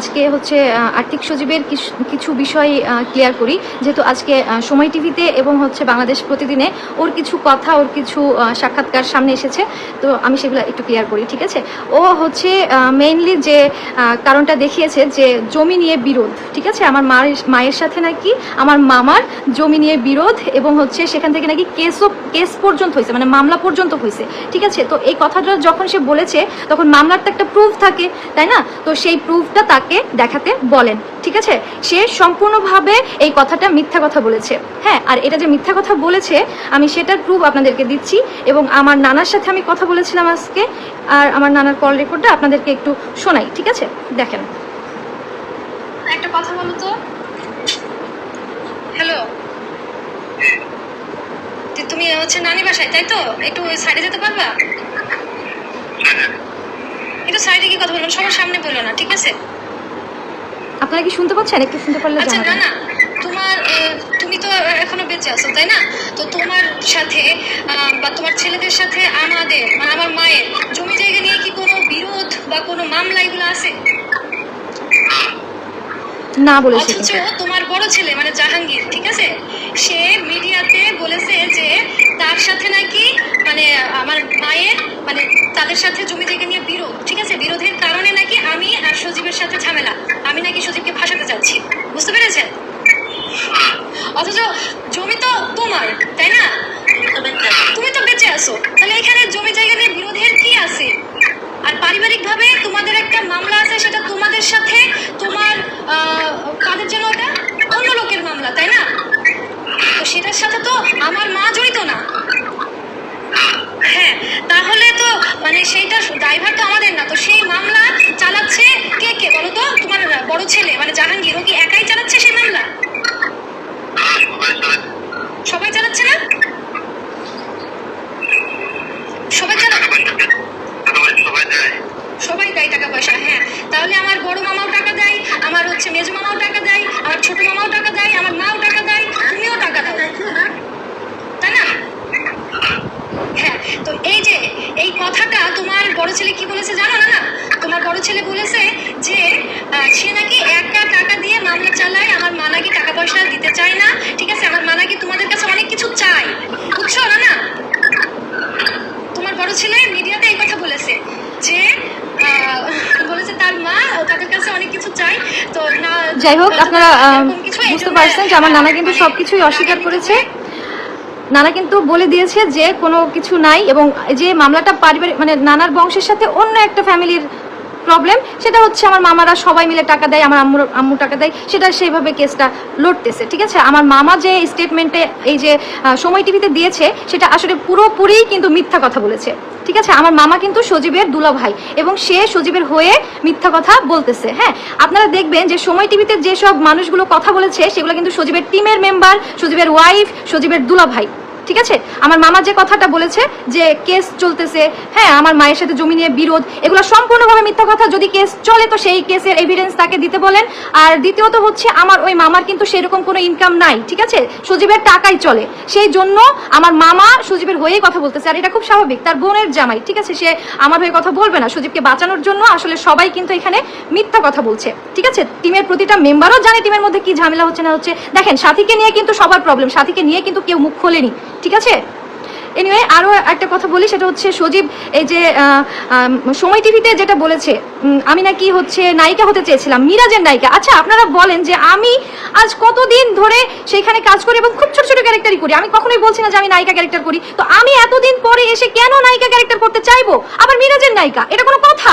আজকে হচ্ছে আর্থিক সচিবের কিছু বিষয় ক্লিয়ার করি। যেহেতু আজকে সময় টিভিতে এবং হচ্ছে বাংলাদেশ প্রতিদিনে ওর কিছু কথা, ওর কিছু সাক্ষাৎকার সামনে এসেছে। তো আমি সেগুলো একটু ক্লিয়ার করি, ঠিক আছে? ও হচ্ছে মেইনলি যে কারণটা দেখিয়েছে যে, জমি নিয়ে বিরোধ, ঠিক আছে? আমার মায়ের মায়ের সাথে নাকি, আমার মামার জমি নিয়ে বিরোধ এবং হচ্ছে সেখান থেকে নাকি কেসও, কেস পর্যন্ত হয়েছে মানে মামলা পর্যন্ত হয়েছে, ঠিক আছে? তো এই কথাটা যখন সে বলেছে, তখন মামলার তো একটা প্রুফ থাকে, তাই না? তো সেই প্রুফটা তাকে দেখাতে বলেন, ঠিক আছে? সে সম্পূর্ণভাবে এই কথাটা মিথ্যা কথা বলেছে। হ্যাঁ আর এটা যে মিথ্যা কথা বলেছে, আমি সেটার প্রুফ আপনাদেরকে দিচ্ছি এবং আমার নানার সাথে আমি কথা বলেছিলাম আজকে, আর আমার নানার কল রেকর্ডটা আপনাদেরকে একটু শোনাই, ঠিক আছে? দেখেন। একটা কথা বলো তো। হ্যালো তুমি হচ্ছে নানি বাসায়, তাই তো? একটু সাইডে যেতে পারবা? একটু সাইডে কি কথা বলবেন সবার সামনে বলল না, ঠিক আছে? আপনারা কি শুনতে পাচ্ছেন? একটু শুনতে পারলে আচ্ছা না না। তোমার তুমি তো এখনও বেঁচে আছো তাই না? তো তোমার সাথে বা তোমার ছেলেদের সাথে আমাদের মানে আমার মায়ের জমি জায়গা নিয়ে কি কোনো বিরোধ বা কোনো মামলা এগুলো আছে? না বলেছে অথচ তোমার বড় ছেলে মানে জাহাঙ্গীর ঠিক আছে? সে মিডিয়াতে বলেছে যে তার সাথে নাকি মানে আমার মায়ের মানে তাদের সাথে জমি জায়গা নিয়ে বিরোধ, ঠিক আছে? বিরোধের কারণে নাকি আমি আর সজীবের সাথে ঝামেলা। আমি নাকি সজীবকে ফাঁসাতে চাচ্ছি বুঝতে পেরেছেন? অথচ জমি তো তোমার, তাই না? তুমি তো বেঁচে আছো। তাহলে এখানে জমি জায়গা নিয়ে বিরোধের কি আছে? আর পারিবারিকভাবে তোমাদের একটা মামলা আছে, সেটা তোমাদের সাথে তোমার কাদের যেন ওটা? অন্য লোকের মামলা, তাই না? সেটার সাথে তো আমার মা জড়িত না। হ্যাঁ তাহলে তো মানে সেইটা ড্রাইভার তো আমাদের না, তো সেই মামলা চালাচ্ছে কে কে বলো তো? তোমার বড় ছেলে মানে জাহাঙ্গীর, ও কি একাই চালাচ্ছে সেই মামলা? সবাই চালাচ্ছে না? সবাই চালা সবাই দেয় টাকা পয়সা হ্যাঁ। তাহলে আমার বড় মামাও টাকা দেয়, আমার হচ্ছে মেজো মামাও টাকা দেয়, আমার ছোট মামাও টাকা দেয় আমার মাও টাকা দেয় তুমিও টাকা দাও তাই না হ্যাঁ তো এই যে এই কথাটা তোমার বড় ছেলে কি বলেছে জানো না না তোমার বড় ছেলে বলেছে যে আহ, সে নাকি একা টাকা দিয়ে মামলা চালায় আমার মা নাকি টাকা পয়সা দিতে চায় না ঠিক আছে আমার মা নাকি তোমাদের কাছে অনেক কিছু চাই বুঝছ না না তোমার বড় ছেলে মিডিয়াতে এই কথা বলেছে যে বলেছে তার মা তাদের কাছে অনেক কিছু চাই তো না যাই হোক আপনারা বুঝতে পারছেন যে আমার নানা কিন্তু মানে, সবকিছুই অস্বীকার করেছে। নানা কিন্তু বলে দিয়েছে যে কোনো কিছু নাই এবং যে মামলাটা পারিবারিক মানে নানার বংশের সাথে অন্য একটা ফ্যামিলির প্রবলেম সেটা হচ্ছে আমার মামারা সবাই মিলে টাকা দেয় আমার আম্মুর আম্মু টাকা দেয় সেটা সেইভাবে কেসটা লড়তেছে ঠিক আছে? আমার মামা যে স্টেটমেন্টে এই যে সময় টিভিতে দিয়েছে সেটা আসলে পুরোপুরি কিন্তু মিথ্যা কথা বলেছে। ঠিক আছে? আমার মামা কিন্তু সজীবের দুলা ভাই এবং সে সজীবের হয়ে মিথ্যা কথা বলতেছে হ্যাঁ? আপনারা দেখবেন যে সময় টিভিতে যেসব মানুষগুলো কথা বলেছে, সেগুলো কিন্তু সজীবের টিমের মেম্বার সজীবের ওয়াইফ সজীবের দুলা ভাই ঠিক আছে? আমার মামা যে কথাটা বলেছে যে কেস চলতেছে হ্যাঁ আমার মায়ের সাথে জমি নিয়ে বিরোধ, এগুলো সম্পূর্ণভাবে মিথ্যা কথা। যদি কেস চলে, তো সেই কেসের এভিডেন্স তাকে দিতে বলেন। আর দ্বিতীয়ত হচ্ছে, আমার ওই মামার কিন্তু সেরকম কোনো ইনকাম নাই, ঠিক আছে? সজীবের টাকাই চলে। সেই জন্য আমার মামা সজীবের হয়েই কথা বলতেছে। আর এটা খুব স্বাভাবিক, তার বোনের জামাই, ঠিক আছে? সে আমার হয়ে কথা বলবে না। সজীবকে বাঁচানোর জন্য আসলে সবাই কিন্তু এখানে মিথ্যা কথা বলছে, ঠিক আছে? টিমের প্রতিটা মেম্বারও জানে টিমের মধ্যে কি ঝামেলা হচ্ছে না হচ্ছে। দেখেন, সাথীকে নিয়ে কিন্তু সবার প্রবলেম সাথীকে নিয়ে কিন্তু কেউ মুখ খোলেনি। ঠিক আছে? এনিওয়ে আরও একটা কথা বলি, সেটা হচ্ছে সজীব, এই যে সময় টিভিতে যেটা বলেছে আমি নাকি হচ্ছে নায়িকা হতে চেয়েছিলাম, মিরাজের নায়িকা। আচ্ছা আপনারা বলেন যে আমি আজ কতদিন ধরে সেখানে কাজ করি এবং খুব ছোট ছোট ক্যারেক্টারই করি? আমি কখনোই বলছি না যে আমি নায়িকা ক্যারেক্টার করি। তো আমি এতদিন পরে এসে কেন নায়িকা ক্যারেক্টার করতে চাইব? আবার মিরাজের নায়িকা, এটা কোনো কথা?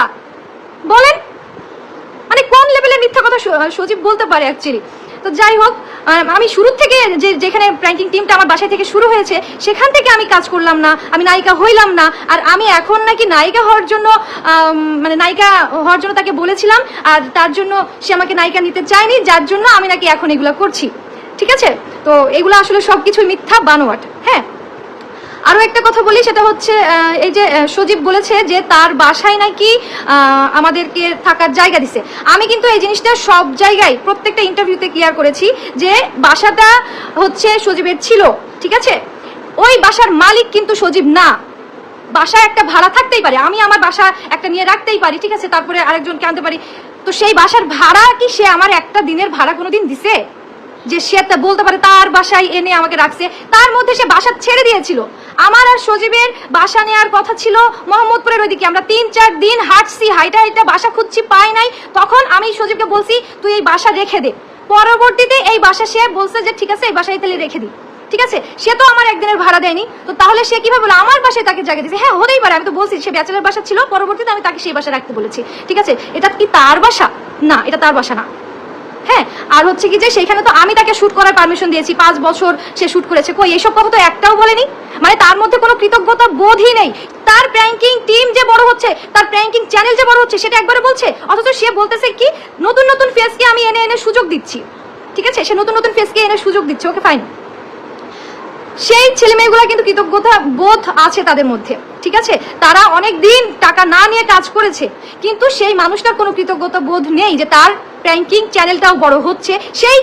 বলেন। মানে কোন লেভেলের মিথ্যা কথা সজীব বলতে পারে অ্যাকচুয়ালি তো যাই হোক, আমি শুরু থেকে যে যেখানে প্র্যাঙ্কিং টিমটা আমার বাসায় থেকে শুরু হয়েছে, সেখান থেকে আমি কাজ করলাম না, আমি নায়িকা হইলাম না, আর আমি এখন নাকি নায়িকা হওয়ার জন্য মানে নায়িকা হওয়ার জন্য তাকে বলেছিলাম, আর তার জন্য সে আমাকে নায়িকা নিতে চায়নি, যার জন্য আমি নাকি এখন এগুলো করছি। ঠিক আছে? তো এগুলো আসলে সব কিছুই মিথ্যা, বানোয়াট হ্যাঁ? আরও একটা কথা বলি, সেটা হচ্ছে এই যে সজীব বলেছে যে তার বাসায় নাকি আমাদেরকে থাকার জায়গা দিছে। আমি কিন্তু এই জিনিসটা সব জায়গায়, প্রত্যেকটা ইন্টারভিউতে ক্লিয়ার করেছি যে বাসাটা হচ্ছে সজীবের ছিল, ঠিক আছে? ওই বাসার মালিক কিন্তু সজীব না। বাসায় একটা ভাড়া থাকতেই পারে, আমি আমার বাসা একটা নিয়ে রাখতেই পারি, ঠিক আছে? তারপরে আরেকজনকে আনতে পারি। তো সেই বাসার ভাড়া কি সে আমার একটা দিনের ভাড়া কোনোদিন দিছে? যে সে তা বলতে পারে, তার বাসায় এনে আমাকে রাখছে। তার মধ্যে সে বাসা ছেড়ে দিয়েছিল। আমার আর সজীবের বাসা নেওয়ার কথা ছিল মোহাম্মদপুরের ওইদিকে। আমরা তিন, চার দিন হাঁটছি হাইটা হাইটা বাসা খুঁজছি, পাই নাই। তখন আমি সজীবকে বলছি, তুই এই বাসা রেখে দে। পরবর্তীতে এই বাসা সে বলছে যে, ঠিক আছে, এই বাসায় তাহলে রেখে দিই ঠিক আছে? সে তো আমার একদিনের ভাড়া দেয়নি। তো তাহলে সে কীভাবে বলে আমার বাসায় তাকে জায়গা দিয়েছে? হ্যাঁ হতেই পারে, আমি তো বলছি, সে ব্যাচেলার বাসা ছিল, পরবর্তীতে আমি তাকে সেই বাসা রাখতে বলেছি। ঠিক আছে? এটা কি তার বাসা? না, এটা তার বাসা না। হ্যাঁ আর হচ্ছে কি যে সেইখানে তো আমি তাকে শ্যুট করার পারমিশন দিয়েছি, পাঁচ বছর সে শ্যুট করেছে। কই এইসব কথা তো একটাও বলেনি? মানে তার মধ্যে কোনো কৃতজ্ঞতা বোধই নেই। তার প্র্যাঙ্কিং টিম যে বড় হচ্ছে, তার প্র্যাঙ্কিং চ্যানেল যে বড় হচ্ছে, সেটা একবারে বলছে? অথচ সে বলতেছে কি, নতুন নতুন ফেসকে আমি এনে এনে সুযোগ দিচ্ছি। ঠিক আছে? সে নতুন নতুন ফেসকে এনে সুযোগ দিচ্ছে। ওকে ফাইন সেই ছেলে মেয়েগুলো কিন্তু কৃতজ্ঞতা বোধ আছে তাদের মধ্যে, ঠিক আছে? তারা অনেক দিন টাকা না নিয়ে কাজ করেছে, কিন্তু সেই মানুষটার কোনো কৃতজ্ঞতা বোধ নেই যে তার প্র্যাঙ্কিং চ্যানেলটাও বড় হচ্ছে, সেই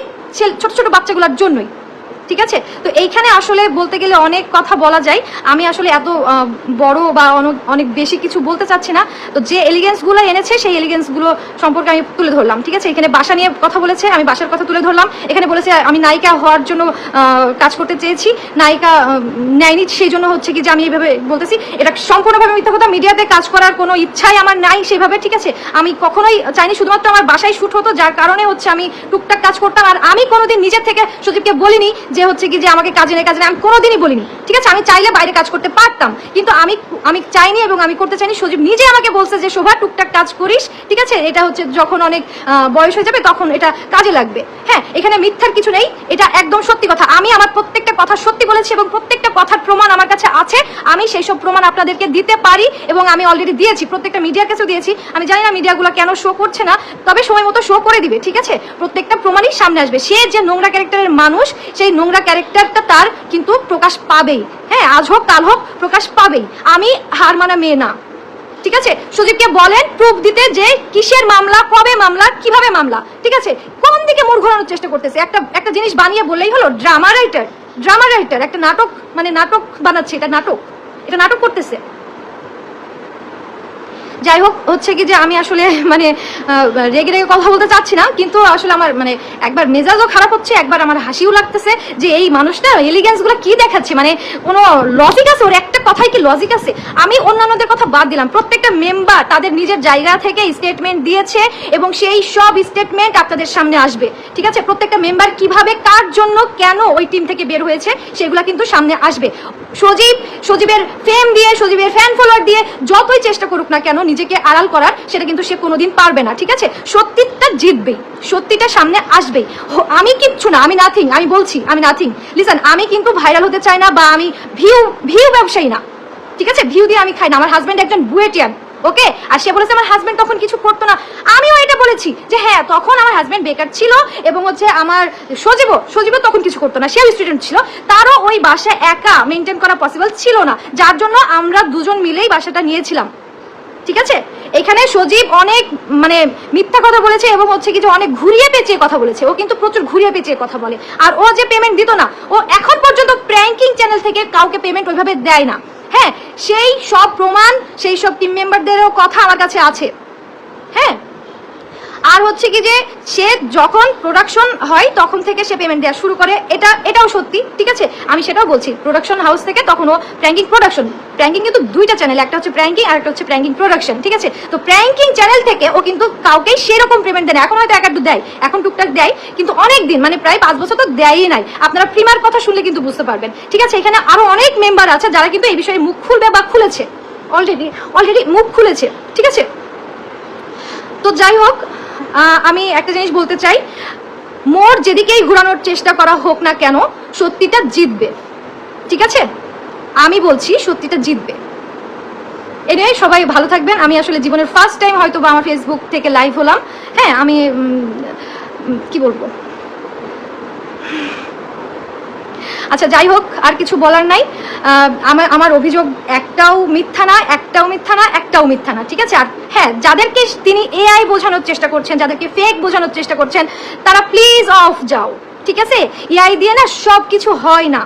ছোট ছোট বাচ্চাগুলোর জন্যই। ঠিক আছে? তো এইখানে আসলে বলতে গেলে অনেক কথা বলা যায়। আমি আসলে এত বড় বা অনেক- বেশি কিছু বলতে চাচ্ছি না। তো যে এলিগেন্সগুলো এনেছে, সেই এলিগেন্সগুলো সম্পর্কে আমি তুলে ধরলাম, ঠিক আছে? এখানে বাসা নিয়ে কথা বলেছে, আমি বাসার কথা তুলে ধরলাম। এখানে বলেছে, আমি নায়িকা হওয়ার জন্য কাজ করতে চেয়েছি। নায়িকা নেয়নি, সেই জন্য হচ্ছে কি যে আমি এইভাবে বলতেছি। এটা সম্পূর্ণভাবে মিথ্যা কথা। মিডিয়াতে কাজ করার কোনো ইচ্ছাই আমার নাই সেভাবে, ঠিক আছে? আমি কখনোই চাইনি, শুধুমাত্র আমার বাসায় শ্যুট হতো, যার কারণে হচ্ছে আমি টুকটাক কাজ করতাম। আর আমি কোনোদিন নিজের থেকে সুদীপকে বলিনি যে হচ্ছে কি যে আমাকে কাজে নেই কাজে নেই, আমি কোনোদিনই বলিনি। ঠিক আছে? আমি চাইলে বাইরে কাজ করতে পারতাম, কিন্তু আমি আমি চাইনি এবং আমি করতে চাইনি। সজীব নিজে আমাকে বলছে যে, শোভা, টুকটাক কাজ করিস। ঠিক আছে? এটা হচ্ছে যখন অনেক বয়স হয়ে যাবে, তখন এটা কাজে লাগবে। হ্যাঁ এখানে মিথ্যার কিছু নেই, এটা একদম সত্যি কথা। আমি আমার প্রত্যেকটা কথা সত্যি বলেছি এবং প্রত্যেকটা কথার প্রমাণ আমার কাছে আছে। আমি সেই সব প্রমাণ আপনাদেরকে দিতে পারি এবং আমি অলরেডি দিয়েছি, প্রত্যেকটা মিডিয়ার কাছেও দিয়েছি। আমি জানি না মিডিয়াগুলো কেন শো করছে না, তবে সময় মতো শো করে দিবে, ঠিক আছে? প্রত্যেকটা প্রমাণই সামনে আসবে। সে যে নোংরা ক্যারেক্টারের মানুষ, সেই নোংরা ক্যারেক্টারটা তার কিন্তু প্রকাশ পাবেই। হ্যাঁ আজ হোক, কাল হোক, প্রকাশ পাবেই। আমি হার মানা মেয়ে না। ঠিক আছে? সুদীপকে বলেন প্রুফ দিতে যে কিসের মামলা, কবে মামলা, কীভাবে মামলা। ঠিক আছে? কোন দিকে মোড় ঘোরানোর চেষ্টা করতেছে? একটা একটা জিনিস বানিয়ে বললেই হলো, ড্রামা রাইটার ড্রামা রাইটার, একটা নাটক মানে নাটক বানাচ্ছে, এটা নাটক। এটা নাটক করতেছে। যাই হোক হচ্ছে কি যে আমি আসলে মানে রেগে রেগে কথা বলতে চাচ্ছি না, কিন্তু আসলে আমার মানে একবার মেজাজও খারাপ হচ্ছে, একবার আমার হাসিও লাগতেছে যে এই মানুষটা এলিগেন্সগুলো কি দেখাচ্ছে? মানে কোনো লজিক আছে? ওর একটা কথাই কি লজিক আছে? আমি অন্যান্যদের কথা বাদ দিলাম। প্রত্যেকটা মেম্বার তাদের নিজের জায়গা থেকে স্টেটমেন্ট দিয়েছে এবং সেই সব স্টেটমেন্ট আপনাদের সামনে আসবে। ঠিক আছে? প্রত্যেকটা মেম্বার কীভাবে, কার জন্য, কেন ওই টিম থেকে বের হয়েছে, সেগুলো কিন্তু সামনে আসবে। সজীব, সজীবের ফেম দিয়ে, সজীবের ফ্যান ফলোয়ার দিয়ে যতই চেষ্টা করুক না কেন নিজেকে আড়াল করার সেটা কিন্তু সে কোনোদিন পারবে না, ঠিক আছে? সত্যিটা জিতবেই সত্যিটা সামনে আসবেই আমি কিচ্ছু না, আমি নাথিং আমি বলছি, আমি নাথিং লিসান আমি কিন্তু ভাইরাল হতে চাই না বা আমি ভিউ ভিউ ব্যবসায়ী না, ঠিক আছে? ভিউ দিয়ে আমি খাই না, আমার হাজব্যান্ড একজন বুয়েটিয়ান ওকে আর সে বলেছে, আমার হাজব্যান্ড তখন কিছু করতো না। বলেছি যে হ্যাঁ তখন আমার হাজব্যান্ড বেকার ছিল এবং হচ্ছে আমার সজীব সজীব তখন কিছু করতো না, সেও স্টুডেন্ট ছিল। তারও ওই বাসা একা মেনটেন করা পসিবল ছিল না। যার জন্য আমরা দুজন মিলেই বাসাটা নিয়েছিলাম। ঠিক আছে? এখানে সজীব অনেক মানে মিথ্যা কথা বলেছে এবং হচ্ছে কি যে অনেক ঘুরিয়ে পেঁচিয়ে কথা বলেছে। ও কিন্তু প্রচুর ঘুরিয়ে পেঁচিয়ে কথা বলে। আর ও যে পেমেন্ট দিত না, ও এখন পর্যন্ত প্র্যাঙ্কিং চ্যানেল থেকে কাউকে পেমেন্ট ওইভাবে দেয় না। হ্যাঁ সেই সব প্রমাণ, সেই সব টিম মেম্বারদেরও কথা আমার কাছে আছে। হ্যাঁ? আর হচ্ছে কি যে, সে যখন প্রোডাকশন হয়, তখন থেকে সে পেমেন্ট দেওয়া শুরু করে। এটা, এটাও সত্যি, ঠিক আছে? আমি সেটাও বলছি প্রোডাকশন হাউস থেকে তখন ও প্র্যাঙ্কিং প্রোডাকশন প্র্যাঙ্কিং কিন্তু দুইটা চ্যানেল একটা হচ্ছে প্র্যাঙ্কিং আর একটা হচ্ছে প্র্যাঙ্কিং প্রোডাকশন ঠিক আছে? তো প্র্যাঙ্কিং চ্যানেল থেকে ও কিন্তু কাউকেই সেরকম পেমেন্ট দেয় না। এখন হয়তো এক একটু দেয়, এখন টুকটাক দেয়, কিন্তু অনেক দিন মানে প্রায় পাঁচ বছর তো দেয়ই নাই। আপনারা প্রিমার কথা শুনলে কিন্তু বুঝতে পারবেন। ঠিক আছে, এখানে আরও অনেক মেম্বার আছে যারা কিন্তু এই বিষয়ে মুখ খুলবে বা খুলেছে। অলরেডি অলরেডি মুখ খুলেছে, ঠিক আছে? তো যাই হোক আমি একটা জিনিস বলতে চাই। মোর যেদিকেই ঘোরানোর চেষ্টা করা হোক না কেন, সত্যিটা জিতবে। ঠিক আছে? আমি বলছি সত্যিটা জিতবে। এ নিয়ে সবাই ভালো থাকবেন। আমি আসলে জীবনের ফার্স্ট টাইম হয়তো বা আমার ফেসবুক থেকে লাইভ হলাম। হ্যাঁ আমি কি বলব? আচ্ছা যাই হোক, আর কিছু বলার নাই। আমার আমার অভিযোগ একটাও মিথ্যা না, একটাও মিথ্যা না, একটাও মিথ্যা না, ঠিক আছে? আর হ্যাঁ যাদেরকে তিনি এআই বোঝানোর চেষ্টা করছেন, যাদেরকে ফেক বোঝানোর চেষ্টা করছেন, তারা প্লিজ অফ যাও, ঠিক আছে? এআই দিয়ে না সব কিছু হয় না,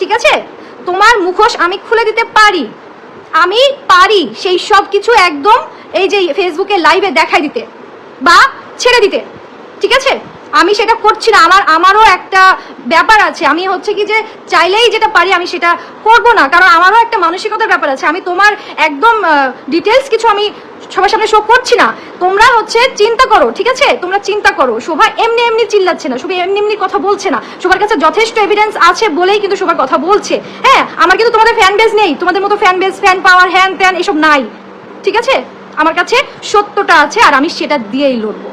ঠিক আছে? তোমার মুখোশ আমি খুলে দিতে পারি, আমি পারি সেই সব কিছু একদম এই যে ফেসবুকে লাইভে দেখাই দিতে বা ছেড়ে দিতে, ঠিক আছে? আমি সেটা করছি না, আমার, আমারও একটা ব্যাপার আছে। আমি হচ্ছে কি যে চাইলেই যেটা পারি আমি সেটা করব না, কারণ আমারও একটা মানসিকতার ব্যাপার আছে। আমি তোমার একদম ডিটেলস কিছু আমি সবার সামনে শো করছি না। তোমরা হচ্ছে চিন্তা করো, ঠিক আছে? তোমরা চিন্তা করো। শোভা এমনি এমনি চিল্লাচ্ছে না, শোভা এমনি এমনি কথা বলছে না। সবার কাছে যথেষ্ট এভিডেন্স আছে বলেই কিন্তু সবার কথা বলছে। হ্যাঁ আমার কিন্তু তোমাদের ফ্যান বেস নেই। তোমাদের মতো ফ্যান বেস ফ্যান পাওয়ার হ্যান ত্যান এসব নাই। ঠিক আছে? আমার কাছে সত্যটা আছে আর আমি সেটা দিয়েই লড়বো।